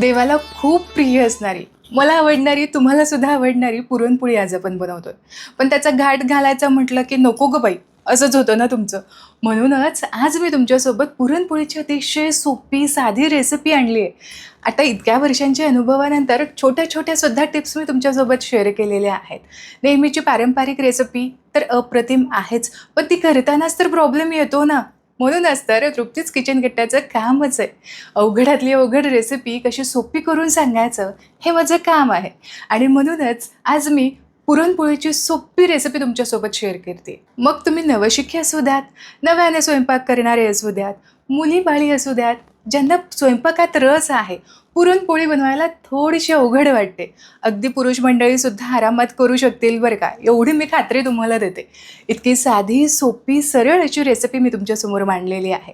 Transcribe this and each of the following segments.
देवाला खूप प्रिय असणारी मला आवडणारी तुम्हाला सुद्धा आवडणारी पुरणपोळी आज आपण बनवतो पण त्याचा घाट घालायचा म्हटलं की नको ग बाई असंच होतं ना तुमचं. म्हणूनच आज मी तुमच्यासोबत पुरणपोळीची अतिशय सोपी साधी रेसिपी आणली आहे आता इतक्या वर्षांच्या अनुभवानंतर छोट्या छोट्या सुद्धा टिप्स मी तुमच्यासोबत शेअर केलेल्या आहेत. नेहमीची पारंपरिक रेसिपी तर अप्रतिम आहेच पण ती करतानाच तर प्रॉब्लेम येतो ना. म्हणूनच तर तृप्तीच किचन गट्ट्याचं कामच आहे. अवघडातली अवघड रेसिपी कशी सोपी करून सांगायचं हे माझं काम आहे. आणि म्हणूनच आज मी पुरणपोळीची सोपी रेसिपी तुमच्यासोबत शेअर करते. मग तुम्ही नवशिकी असू द्यात नव्याने स्वयंपाक करणारे असू द्यात मुली बाळी असू द्यात ज्यांना स्वयंपाकात रस आहे पुरणपोळी बनवायला थोडीशी अवघड वाटते. अगदी पुरुष मंडळीसुद्धा आरामात करू शकतील बरं का? एवढी मी खात्री तुम्हाला देते. इतकी साधी सोपी सरळ अशी रेसिपी मी तुमच्यासमोर मांडलेली आहे.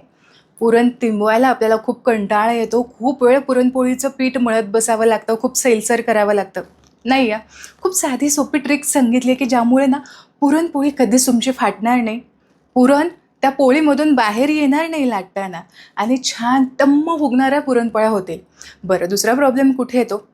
पुरण तिंबवायला आपल्याला खूप कंटाळा येतो. खूप वेळ पुरणपोळीचं पीठ मळत बसावं लागतं. खूप सैलसर करावं लागतं. नाही या. खूप साधी सोपी ट्रिक सांगितली की ज्यामुळे ना पुरणपोळी कधीच तुमची फाटणार नाही. पुरण त्या पोळीमधून बाहेर येणार नाही लाटताना. आणि छान तम्म फुगणाऱ्या पुरणपोळ्या होतील बरं दुसरा प्रॉब्लेम कुठे येतो?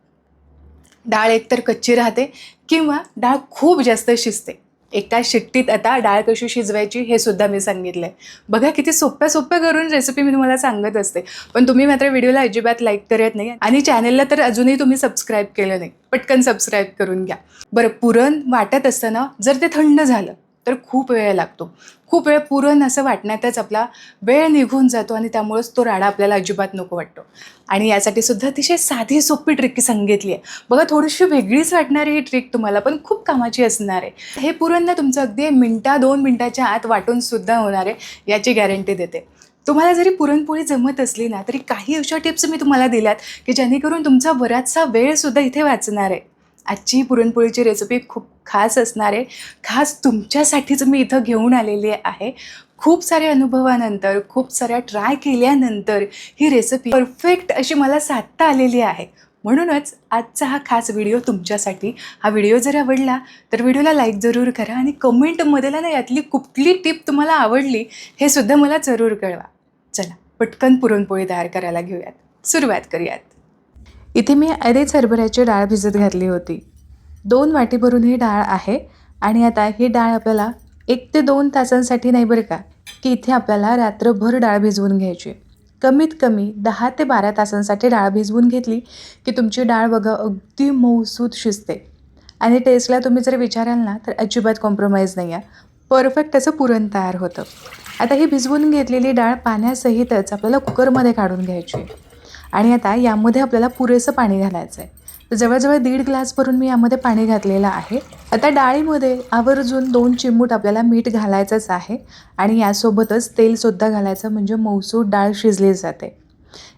डाळ एकतर कच्ची राहते किंवा डाळ खूप जास्त शिजते. एका शिट्टीत आता डाळ कशी शिजवायची हे सुद्धा मी सांगितलं आहे बघा किती सोप्या सोप्या करून रेसिपी मी तुम्हाला सांगत असते. पण तुम्ही मात्र व्हिडिओला अजिबात लाईक करत नाही आणि चॅनलला तर अजूनही तुम्ही सबस्क्राईब केलं नाही. पटकन सबस्क्राईब करून घ्या. बरं पुरण वाटत असताना जर ते थंड झालं तर खूप वेळ लागतो. खूप वेळ पुरण असं वाटण्यातच आपला वेळ निघून जातो आणि त्यामुळेच तो राडा आपल्याला अजिबात नको वाटतो. आणि यासाठी सुद्धा अतिशय साधी सोपी ट्रिक सांगितली आहे. बघा थोडीशी वेगळीच वाटणारी ही ट्रिक तुम्हाला पण खूप कामाची असणार आहे. हे पुरण ना तुमचं अगदी मिनटा दोन मिनटाच्या आत वाटून सुद्धा होणार आहे याची गॅरंटी देते. तुम्हाला जरी पुरणपोळी जमत असली ना तरी काही अशा टिप्स मी तुम्हाला दिल्यात की जेणेकरून तुमचा बराचसा वेळसुद्धा इथे वाचणार आहे. आजची पुरणपोळीची रेसिपी खूप खास असणार आहे. खास तुमच्यासाठीच मी इथं घेऊन आलेली आहे. खूप साऱ्या अनुभवानंतर खूप साऱ्या ट्राय केल्यानंतर ही रेसिपी परफेक्ट अशी मला साधता आलेली आहे. म्हणूनच आजचा हा खास व्हिडिओ तुमच्यासाठी. हा व्हिडिओ जर आवडला तर व्हिडिओला लाईक जरूर करा आणि कमेंटमध्ये ना यातली कुठली टिप तुम्हाला आवडली हे सुद्धा मला जरूर कळवा. चला पटकन पुरणपोळी तयार करायला घेऊयात. सुरुवात करूयात. इथे मी अरेच हरभऱ्याची डाळ भिजत घातली होती. दोन वाटी भरून ही डाळ आहे आणि आता ही डाळ आपल्याला एक ते दोन तासांसाठी नाही बरं का की इथे आपल्याला रात्रभर डाळ भिजवून घ्यायची. कमीत कमी दहा ते बारा तासांसाठी डाळ भिजवून घेतली की तुमची डाळ बघा अगदी मऊसूत शिजते. आणि टेस्टला तुम्ही जर विचाराल ना तर अजिबात कॉम्प्रोमाइज नाही आहे परफेक्ट असं पुरण तयार होतं. आता ही भिजवून घेतलेली डाळ पाण्यासहितच आपल्याला कुकरमध्ये काढून घ्यायची. आहे. आणि आता यामध्ये आपल्याला पुरेसं पाणी घालायचं आहे तर जवळजवळ दीड ग्लास भरून मी यामध्ये पाणी घातलेलं आहे. आता डाळीमध्ये आवर्जून दोन चिमूट आपल्याला मीठ घालायचंच आहे. आणि यासोबतच तेलसुद्धा घालायचं म्हणजे मौसूर डाळ शिजली जाते.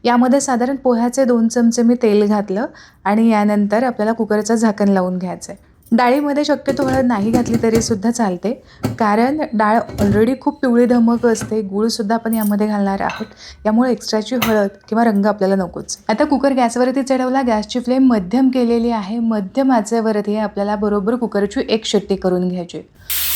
यामध्ये साधारण पोह्याचे दोन चमचे मी तेल घातलं आणि यानंतर आपल्याला कुकरचं झाकण लावून घ्यायचं आहे डाळीमध्ये शक्यतो हळद नाही घातली तरीसुद्धा चालते. कारण डाळ ऑलरेडी खूप पिवळी धमक असते. गूळसुद्धा आपण यामध्ये घालणार आहोत. यामुळे एक्स्ट्राची हळद किंवा रंग आपल्याला नकोच. आता कुकर गॅसवरती चढवला. गॅसची फ्लेम मध्यम केलेली आहे. मध्यम आचेवरती आपल्याला बरोबर कुकरची एक शेट्टी करून घ्यायची.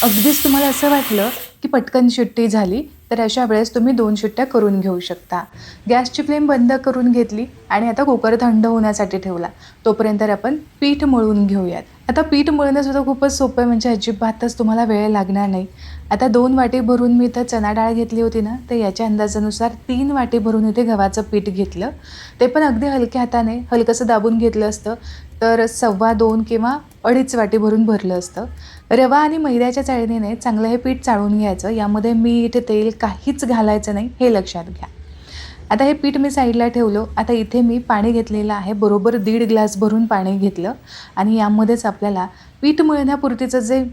अगदीच तुम्हाला असं वाटलं की पटकन शिट्टी झाली तर अशा वेळेस तुम्ही दोन शिट्ट्या करून घेऊ शकता. गॅसची फ्लेम बंद करून घेतली आणि आता कुकर थंड होण्यासाठी ठेवला. तोपर्यंत आपण पीठ मळून घेऊयात. आता पीठ मळणंसुद्धा खूपच सोपं आहे म्हणजे अजिबातच तुम्हाला वेळ लागणार नाही. आता दोन वाटी भरून मी इथं चणा डाळ घेतली होती ना तर याच्या अंदाजानुसार तीन वाटी भरून इथे गव्हाचं पीठ घेतलं. ते पण अगदी हलक्या हाताने हलकंसं दाबून घेतलं असतं तर सव्वा दोन किंवा अडीच वाटी भरून भरलं असतं. रवा आणि मैद्याच्या चाळणीने चांगलं हे पीठ चाळून घ्यायचं. यामध्ये मीठ तेल काहीच घालायचं नाही हे लक्षात घ्या. आता हे पीठ मी साईडला ठेवलो. आता इथे मी पाणी घेतलेलं आहे. बरोबर दीड ग्लास भरून पाणी घेतलं. आणि यामध्येच आपल्याला पीठ मळण्यापुरतीचं जे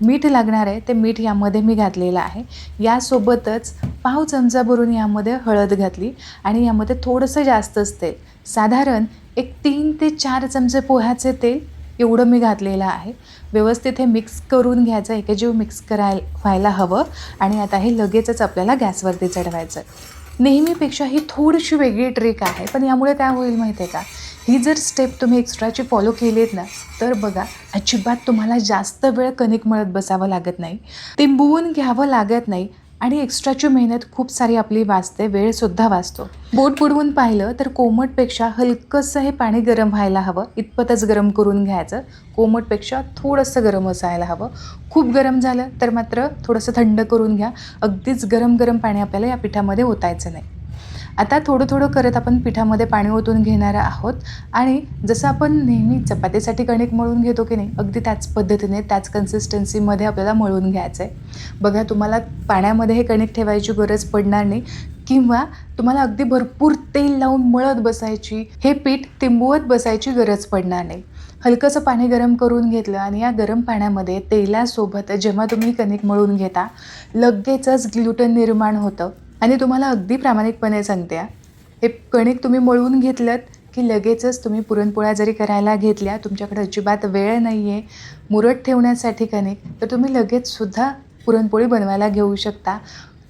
मीठ लागणार आहे ते मीठ यामध्ये मी घातलेलं आहे. यासोबतच पाव चमचा भरून यामध्ये हळद घातली. आणि यामध्ये थोडंसं जास्तच तेल. साधारण एक तीन ते चार चमचे पोह्याचे तेल एवढं मी घातलेलं आहे. व्यवस्थित हे मिक्स करून घ्यायचं एकजीव मिक्स करायला व्हायला हवं आणि आता हे लगेचच आपल्याला गॅसवरती चढवायचं नेहमीपेक्षा ही थोडीशी वेगळी ट्रिक आहे पण यामुळे काय होईल माहिती आहे का? ही जर स्टेप तुम्ही एक्स्ट्राची फॉलो केलीत ना तर बघा अजिबात तुम्हाला जास्त वेळ कणिक मळत बसावं लागत नाही. तिंबवून घ्यावं लागत नाही आणि एक्स्ट्राची मेहनत खूप सारी आपली वाचते वेळसुद्धा वाचतो. बोट बुडवून पाहिलं तर कोमटपेक्षा हलकंसं हे पाणी गरम व्हायला हवं इतपतच गरम करून घ्यायचं. कोमटपेक्षा थोडंसं गरम असायला हवं. खूप गरम झालं तर मात्र थोडंसं थंड करून घ्या. अगदीच गरम गरम पाणी आपल्याला या पिठामध्ये ओतायचं नाही. आता थोडं थोडं करत आपण पिठामध्ये पाणी ओतून घेणार आहोत. आणि जसं आपण नेहमी चपातीसाठी कणिक मळून घेतो की नाही अगदी त्याच पद्धतीने त्याच कन्सिस्टन्सीमध्ये आपल्याला मळून घ्यायचं आहे बघा तुम्हाला पाण्यामध्ये हे कणिक ठेवायची गरज पडणार नाही. किंवा तुम्हाला अगदी भरपूर तेल लावून मळत बसायची हे पीठ तिंबवत बसायची गरज पडणार नाही. हलकंसं पाणी गरम करून घेतलं आणि या गरम पाण्यामध्ये तेलासोबत जेव्हा तुम्ही कणिक मळून घेता लगेचच ग्लुटन निर्माण होतं. आणि तुम्हाला अगदी प्रामाणिकपणे सांगते हे कणिक तुम्ही मळून घेतलं की लगेचच तुम्ही पुरणपोळ्या जरी करायला घेतल्या तुमच्याकडे अजिबात वेळ नाही आहे मुरट ठेवण्यासाठी कणिक तर तुम्ही लगेचसुद्धा पुरणपोळी बनवायला घेऊ शकता.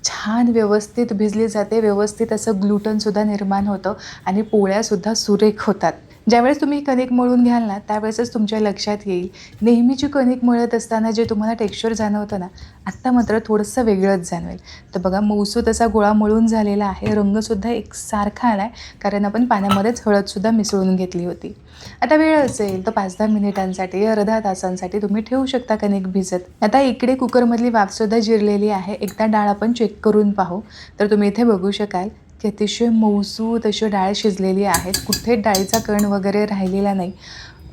छान व्यवस्थित भिजली जाते व्यवस्थित असं ग्लुटनसुद्धा निर्माण होतं आणि पोळ्यासुद्धा सुरेख होतात. ज्यावेळेस तुम्ही कणिक मळून घ्याल ना त्यावेळेसच तुमच्या लक्षात येईल. नेहमीची कणिक मळत असताना जे तुम्हाला टेक्स्चर जाणवतं ना आत्ता मात्र थोडंसं वेगळंच जाणवेल. तर बघा मऊसूत तसा गोळा मळून झालेला आहे. रंगसुद्धा एकसारखा आला आहे कारण आपण पाण्यामध्येच हळदसुद्धा मिसळून घेतली होती. आता वेळ असेल तर पाच दहा मिनिटांसाठी अर्धा तासांसाठी तुम्ही ठेवू शकता कणिक भिजत. आता इकडे कुकरमधली वाफसुद्धा जिरलेली आहे. एकदा डाळ आपण चेक करून पाहू. तर तुम्ही इथे बघू शकाल की अतिशय मऊसूत अशी डाळ शिजलेली आहेत. कुठे डाळीचा कण वगैरे राहिलेला नाही.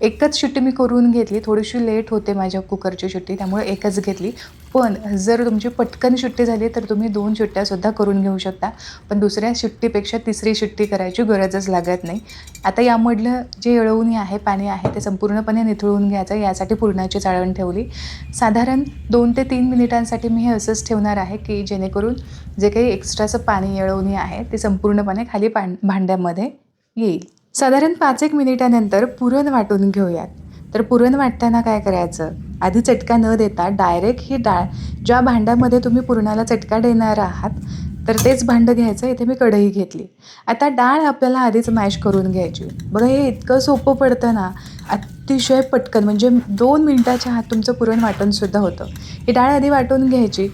एकच शिट्टी मी करून घेतली. थोडीशी लेट होते माझ्या कुकरची शिट्टी त्यामुळे एकच घेतली. पण जर तुमची पटकन शिट्टी झाली तर तुम्ही दोन शिट्ट्यासुद्धा करून घेऊ शकता. पण दुसऱ्या शिट्टीपेक्षा तिसरी शिट्टी करायची गरजच लागत नाही. आता यामधलं जे येळवणी आहे पाणी आहे ते संपूर्णपणे निथळून घ्यायचं. यासाठी पुरणाची चाळवण ठेवली. साधारण दोन ते तीन मिनिटांसाठी मी हे असंच ठेवणार आहे की जेणेकरून जे काही एक्स्ट्राचं पाणी येळवणी आहे ते संपूर्णपणे खाली पाण भांड्यामध्ये येईल. साधारण पाच एक मिनिटानंतर पुरण वाटून घेऊयात. तर पुरण वाटताना काय करायचं? आधी चटका न देता डायरेक्ट ही डाळ ज्या भांड्यामध्ये तुम्ही पुरणाला चटका देणार आहात तर तेच भांडं घ्यायचं. इथे मी कढई घेतली. आता डाळ आपल्याला आधीच मॅश करून घ्यायची. बघा हे इतकं सोपं पडतं ना. अतिशय पटकन. म्हणजे दोन मिनटाच्या आत तुमचं पुरण वाटणसुद्धा होतं. ही डाळ आधी वाटून घ्यायची.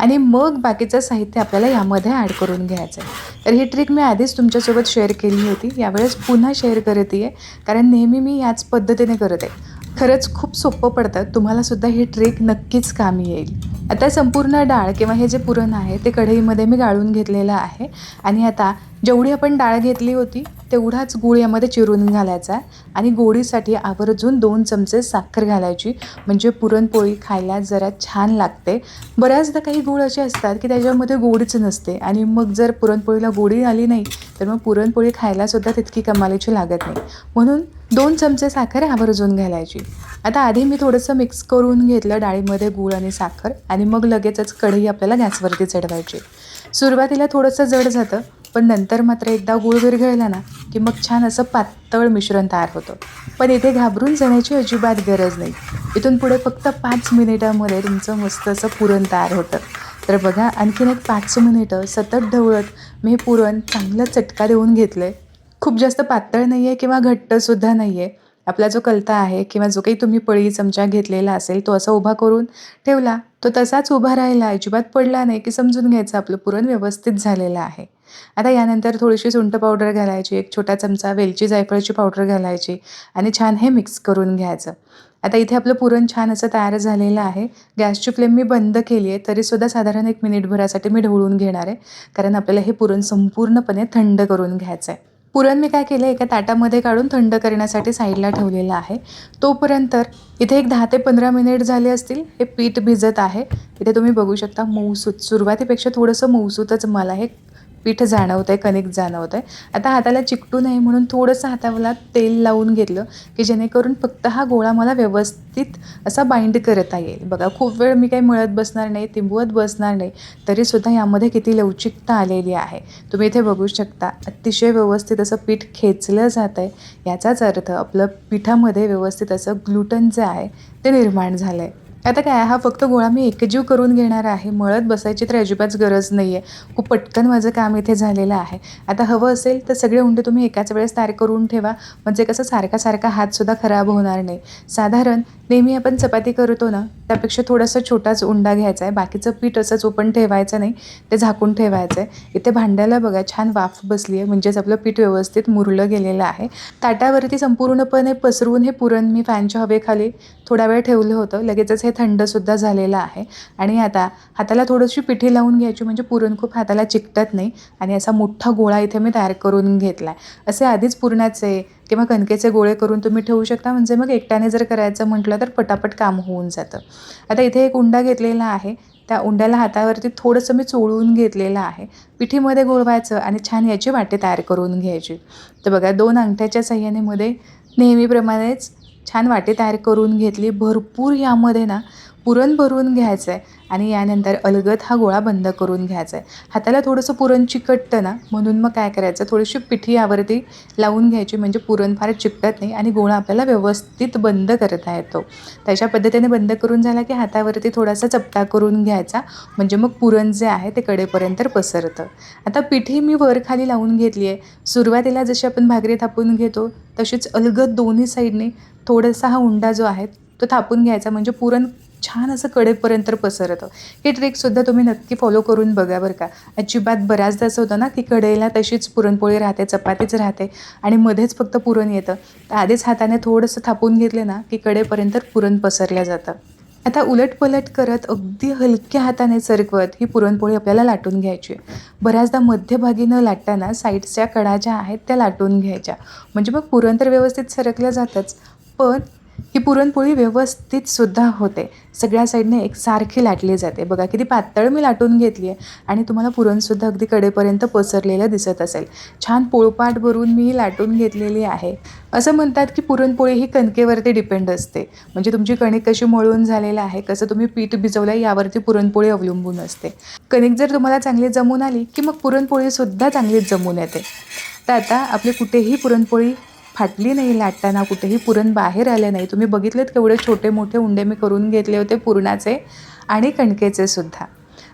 आणि मग बाकीचं साहित्य आपल्याला यामध्ये ॲड करून घ्यायचं आहे तर ही ट्रिक मी आधीच तुमच्यासोबत शेअर केली होती. यावेळेस पुन्हा शेअर करते आहे कारण नेहमी मी याच पद्धतीने करत. आहे खरंच खूप सोपं पडतं. तुम्हालासुद्धा ही ट्रिक नक्कीच कामी येईल. आता संपूर्ण डाळ किंवा हे जे पुरण आहे ते कढईमध्ये मी गाळून घेतलेलं आहे. आणि आता जेवढी आपण डाळ घेतली होती तेवढाच गूळ यामध्ये चिरून घालायचा आणि गोडीसाठी आवर्जून दोन चमचे साखर घालायची. म्हणजे पुरणपोळी खायला जरा छान लागते. बऱ्याचदा काही गुळ असे असतात की त्याच्यामध्ये गोडीच नसते. आणि मग जर पुरणपोळीला गोडी आली नाही तर मग पुरणपोळी खायलासुद्धा तितकी कमालीची लागत नाही. म्हणून दोन चमचे साखर आवर्जून घालायची. आता आधी मी थोडंसं मिक्स करून घेतलं डाळीमध्ये गूळ आणि साखर आणि मग लगेचच कढई आपल्याला गॅसवरती चढवायची. सुरुवातीला थोडंसं जड जातं पण नंतर मात्र एकदा गूळ विरघळला ना की मग छान असं पातळ मिश्रण तयार होतं. पण इथे घाबरून जाण्याची अजिबात गरज नाही. इथून पुढे फक्त पाच मिनिटामध्ये तुमचं मस्त असं पुरण तयार होतं. तर बघा आणखीन एक पाच मिनिटं सतत ढवळत मी हे पुरण चांगलं चटका देऊन घेतलं आहे खूप जास्त पातळ नाही आहे किंवा घट्टसुद्धा नाही आहे आपला जो कलता आहे किंवा जो काही तुम्ही पळी चमचा घेतलेला असेल तो असा उभा करून ठेवला तो तसाच उभा राहिला अजिबात पडला नाही की समजून घ्यायचं आपलं पुरण व्यवस्थित झालेलं आहे. आता यानंतर थोडीशी सुंठ पावडर घालायची एक छोटा चमचा वेलची जायफळची पावडर घालायची आणि छान हे मिक्स करून घ्यायचं. आता इथे आपलं पुरण छान असं तयार झालेलं आहे. गॅसची फ्लेम मी बंद केली आहे तरीसुद्धा साधारण एक मिनिटभरासाठी मी ढवळून घेणार आहे कारण आपल्याला हे पुरण संपूर्णपणे थंड करून घ्यायचं आहे पुरण मी काय केलं एका ताटामध्ये काढून थंड करण्यासाठी साईडला ठेवलेलं आहे. तोपर्यंत इथे एक दहा ते पंधरा मिनिट झाले असतील हे पीठ भिजत आहे. इथे तुम्ही बघू शकता मऊसूत सुरुवातीपेक्षा थोडंसं मऊसूतच मला हे पीठ जाणवतं आहे कणिक जाणवतं आहे आता हाताला चिकटू नये म्हणून थोडंसं हाताला तेल लावून घेतलं की जेणेकरून फक्त हा गोळा मला व्यवस्थित असा बाइंड करता येईल. बघा खूप वेळ मी काही मळत बसणार नाही तिंबवत बसणार नाही तरीसुद्धा यामध्ये किती लवचिकता आलेली आहे. तुम्ही इथे बघू शकता अतिशय व्यवस्थित असं पीठ खेचलं जात आहे याचाच अर्थ आपलं पिठामध्ये व्यवस्थित असं ग्लुटन जे आहे ते निर्माण झालं आहे आता काय हा फक्त गोळा मी एकजीव करून घेणार आहे. मळत बसायची तर अजिबात गरज नाही आहे खूप पटकन माझं काम इथे झालेलं आहे. आता हवं असेल तर सगळे उंडे तुम्ही एकाच वेळेस तयार करून ठेवा. म्हणजे कसं सारखा सारखा हातसुद्धा खराब होणार नाही. साधारण नेहमी आपण चपाती करतो ना त्यापेक्षा थोडासा छोटाच उंडा घ्यायचा आहे. बाकीचं पीठ असंच ओपन ठेवायचं नाही ते झाकून ठेवायचं आहे इथे भांड्याला बघा छान वाफ बसली आहे. म्हणजेच आपलं पीठ व्यवस्थित मुरलं गेलेलं आहे. ताटावरती संपूर्णपणे पसरवून हे पुरण मी फॅनच्या हवेखाली थोडा वेळ ठेवलं होतं. लगेचच हे थंडसुद्धा झालेलं आहे. आणि आता हाताला थोडीशी पिठी लावून घ्यायची म्हणजे पुरण खूप हाताला चिकटत नाही. आणि असा मोठा गोळा इथे मी तयार करून घेतला आहे असे आधीच पुरणाचे किंवा कणकेचे गोळे करून तुम्ही ठेवू शकता. म्हणजे मग एकट्याने जर करायचं म्हटलं तर पटापट काम होऊन जातं. आता इथे एक उंडा घेतलेला आहे. त्या उंड्याला हातावरती थोडंसं मी चोळून घेतलेलं आहे. पिठीमध्ये गोळवायचं आणि छान याची वाटे तयार करून घ्यायची. तर बघा दोन अंगठ्याच्या सहाय्याने मध्ये नेहमीप्रमाणेच छान वाटे तयार करून घेतली. भरपूर यामध्ये ना पुरण भरून घ्यायचं आहे आणि यानंतर अलगद हा गोळा बंद करून घ्यायचा आहे हाताला थोडंसं पुरण चिकटतं ना म्हणून मग काय करायचं? थोडीशी पिठी यावरती लावून घ्यायची म्हणजे पुरण फार चिकटत नाही आणि गोळा आपल्याला व्यवस्थित बंद करता येतो. तशा पद्धतीने बंद करून झाला की हातावरती थोडासा चपटा करून घ्यायचा म्हणजे मग पुरण जे आहे ते कडेपर्यंत पसरतं. आता पिठी मी वर खाली लावून घेतली आहे सुरुवातीला जशी आपण भाकरी थापून घेतो तशीच अलगद दोन्ही साईडने थोडासा हा उंडा जो आहे तो थापून घ्यायचा म्हणजे पुरण छान असं कडेपर्यंत पसरतं. ही ट्रिकसुद्धा तुम्ही नक्की फॉलो करून बघा बरं का. अजिबात बऱ्याचदा असं होतं ना की कडेला तशीच पुरणपोळी राहते चपातीच राहते आणि मध्येच फक्त पुरण येतं. तर आधीच हाताने थोडंसं थापून घेतले ना की कडेपर्यंत पुरण पसरलं जातं. आता उलटपलट करत अगदी हलक्या हाताने सरकवत ही पुरणपोळी आपल्याला लाटून घ्यायची आहे. बऱ्याचदा मध्यभागी न लाटताना साईडच्या कडा ज्या आहेत त्या लाटून घ्यायच्या. म्हणजे मग पुरण तर व्यवस्थित सरकलं जातंच पण ही पुरणपोळी व्यवस्थित सुद्धा होते. सगळ्या साईडने एकसारखी लाटली जाते. बघा किती पातळ मी लाटून घेतली आहे आणि तुम्हाला पुरणसुद्धा अगदी कडेपर्यंत पसरलेलं दिसत असेल. छान पोळपाट भरून मी लाटून घेतलेली आहे. असं म्हणतात की पुरणपोळी ही कणकेवरती डिपेंड असते. म्हणजे तुमची कणिक कशी मळून झालेलं आहे कसं तुम्ही पीठ भिजवलं यावरती पुरणपोळी अवलंबून असते. कणिक जर तुम्हाला चांगली जमून आली की मग पुरणपोळीसुद्धा चांगलीच जमून येते. तर आता आपली कुठेही पुरणपोळी फाटली नाही लाटताना कुठेही पुरण बाहेर आले नाही. तुम्ही बघितलेत केवढे छोटे मोठे उंडे मी करून घेतले होते पुरणाचे आणि कणकेचे सुद्धा.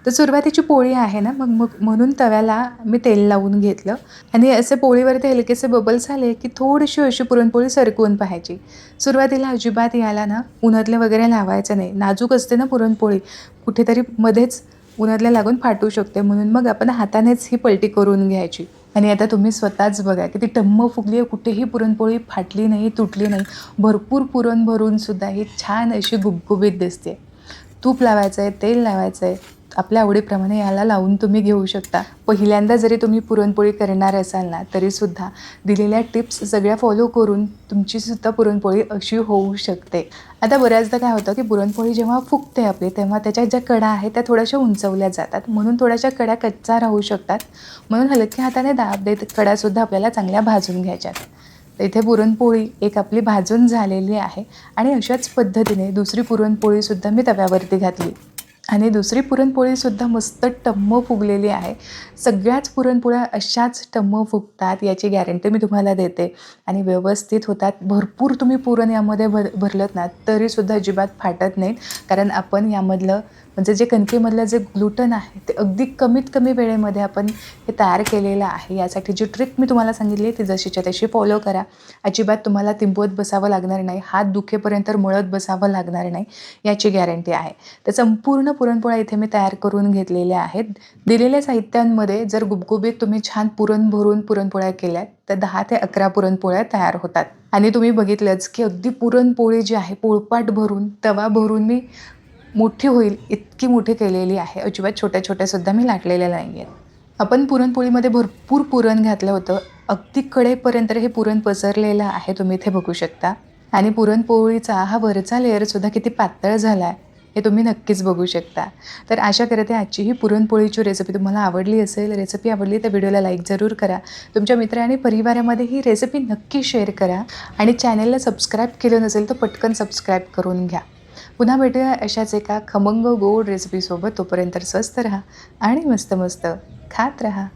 तर सुरुवातीची पोळी आहे ना मग मग म्हणून तव्याला मी तेल लावून घेतलं. आणि असे पोळीवरती हलकेसे बबल्स आले की थोडीशी अशी पुरणपोळी सरकवून पाहायची. सुरुवातीला अजिबात याला ना उन्हातले वगैरे लावायचं नाही. नाजूक असते ना पुरणपोळी कुठेतरी मध्येच उन्हातल्या लागून फाटू शकते. म्हणून मग आपण हातानेच ही पलटी करून घ्यायची. आणि आता तुम्ही स्वतःच बघा की ती टम्म फुगली आहे कुठेही पुरणपोळी फाटली नाही तुटली नाही. भरपूर पुरण भरूनसुद्धा ही छान अशी गुबगुबीत दिसते. तूप लावायचं आहे तेल लावायचं आहे आपल्या आवडीप्रमाणे याला लावून तुम्ही घेऊ शकता. पहिल्यांदा जरी तुम्ही पुरणपोळी करणार असाल ना तरीसुद्धा दिलेल्या टिप्स सगळ्या फॉलो करून तुमचीसुद्धा पुरणपोळी अशी होऊ शकते. आता बऱ्याचदा काय होतं की पुरणपोळी जेव्हा फुगते आपली तेव्हा त्याच्या ज्या कडा आहेत त्या थोड्याशा उंचवल्या जातात. म्हणून थोड्याशा कड्या कच्चा राहू शकतात. म्हणून हलक्या हाताने दाब देत कडासुद्धा आपल्याला चांगल्या भाजून घ्यायच्यात. तर इथे पुरणपोळी एक आपली भाजून झालेली आहे आणि अशाच पद्धतीने दुसरी पुरणपोळीसुद्धा मी तव्यावरती घातली. आणि दुसरी पुरणपोळीसुद्धा मस्त टम्म फुगलेली आहे. सगळ्याच पुरणपोळ्या अशाच टम्म फुगतात याची गॅरंटी मी तुम्हाला देते. आणि व्यवस्थित होतात. भरपूर तुम्ही पुरण यामध्ये भर भरलत ना तरीसुद्धा अजिबात फाटत नाहीत. कारण आपण यामधलं म्हणजे जे कणकेमधलं जे ग्लुटन आहे ते अगदी कमीत कमी वेळेमध्ये आपण हे तयार केलेलं आहे. यासाठी जी ट्रिक मी तुम्हाला सांगितली ती जशीच्या तशी फॉलो करा. अजिबात तुम्हाला तिंबवत बसावं लागणार नाही. हात दुखेपर्यंत मळत बसावं लागणार नाही याची गॅरंटी आहे. तर संपूर्ण पुरणपोळ्या इथे मी तयार करून घेतलेल्या आहेत. दिलेल्या साहित्यांमध्ये जर गुबगुबीत तुम्ही छान पुरण भरून पुरणपोळ्या केल्यात तर दहा ते अकरा पुरणपोळ्या तयार होतात. आणि तुम्ही बघितलंच की अगदी पुरणपोळी जी आहे पोळपाट भरून तवा भरून मी मोठी होईल इतकी मोठी केलेली आहे. अजिबात छोट्या छोट्यासुद्धा मी लाटलेल्या नाही आहेत आपण पुरणपोळीमध्ये भरपूर पुरण घातलं होतं. अगदी कडेपर्यंत हे पुरण पसरलेलं आहे तुम्ही इथे बघू शकता. आणि पुरणपोळीचा हा वरचा लेअरसुद्धा किती पातळ झाला आहे हे तुम्ही नक्कीच बघू शकता. तर आशा करते आजची ही पुरणपोळीची रेसिपी तुम्हाला आवडली असेल रेसिपी आवडली तर व्हिडिओला लाईक जरूर करा. तुमच्या मित्र आणि परिवारामध्ये ही रेसिपी नक्की शेअर करा. आणि चॅनलला सबस्क्राईब केलं नसेल तर पटकन सबस्क्राईब करून घ्या. पुन्हा भेटूया अशाच एका खमंग गोड रेसिपीसोबत तोपर्यंत स्वस्त राहा आणि मस्त मस्त खात राहा.